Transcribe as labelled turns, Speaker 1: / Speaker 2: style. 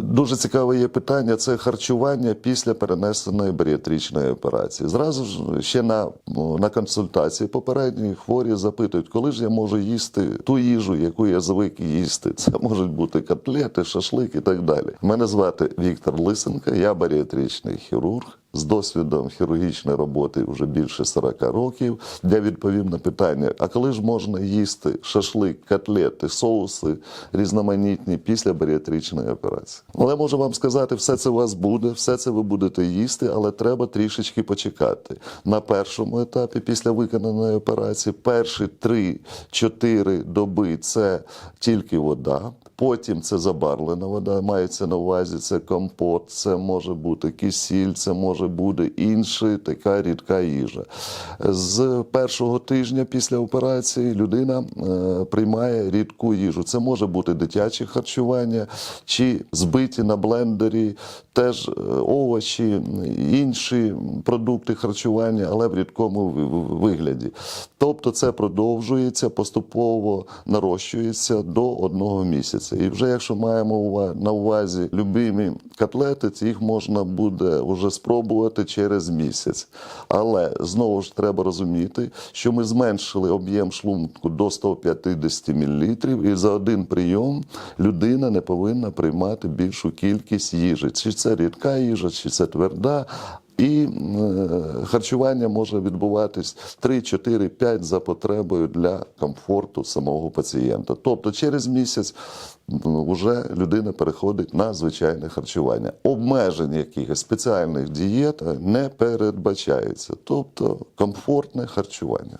Speaker 1: Дуже цікаве є питання: це харчування після перенесеної баріатричної операції. Зразу ж ще на, ну, на консультації попередні хворі запитують, коли ж я можу їсти ту їжу, яку я звик їсти. Це можуть бути котлети, шашлик і так далі. Мене звати Віктор Лисенко, я баріатричний хірург. З досвідом хірургічної роботи вже більше 40 років. Я відповім на питання: а коли ж можна їсти шашлик, котлети, соуси різноманітні після баріатричної операції? Але можу вам сказати, все це у вас буде, все це ви будете їсти, але треба трішечки почекати. На першому етапі після виконаної операції перші 3-4 доби це тільки вода. Потім це забарвлена вода, мається на увазі це компот, це може бути кисіль, це може бути інша така рідка їжа. З першого тижня після операції людина е, приймає рідку їжу. Це може бути дитяче харчування чи збиті на блендері, теж е, овочі, інші продукти харчування, але в рідкому ви- ви- вигляді. Тобто це продовжується, поступово нарощується до одного місяця. І вже якщо маємо на увазі любимі котлети, їх можна буде вже спробувати через місяць. Але знову ж треба розуміти, що ми зменшили об'єм шлунку до 150 мл, і за один прийом людина не повинна приймати більшу кількість їжі. Це рідка їжа, чи це тверда. І е, харчування може відбуватись 3, 4, 5 за потребою для комфорту самого пацієнта. Тобто через місяць вже людина переходить на звичайне харчування. Обмежень якихось спеціальних дієт не передбачається, тобто комфортне харчування.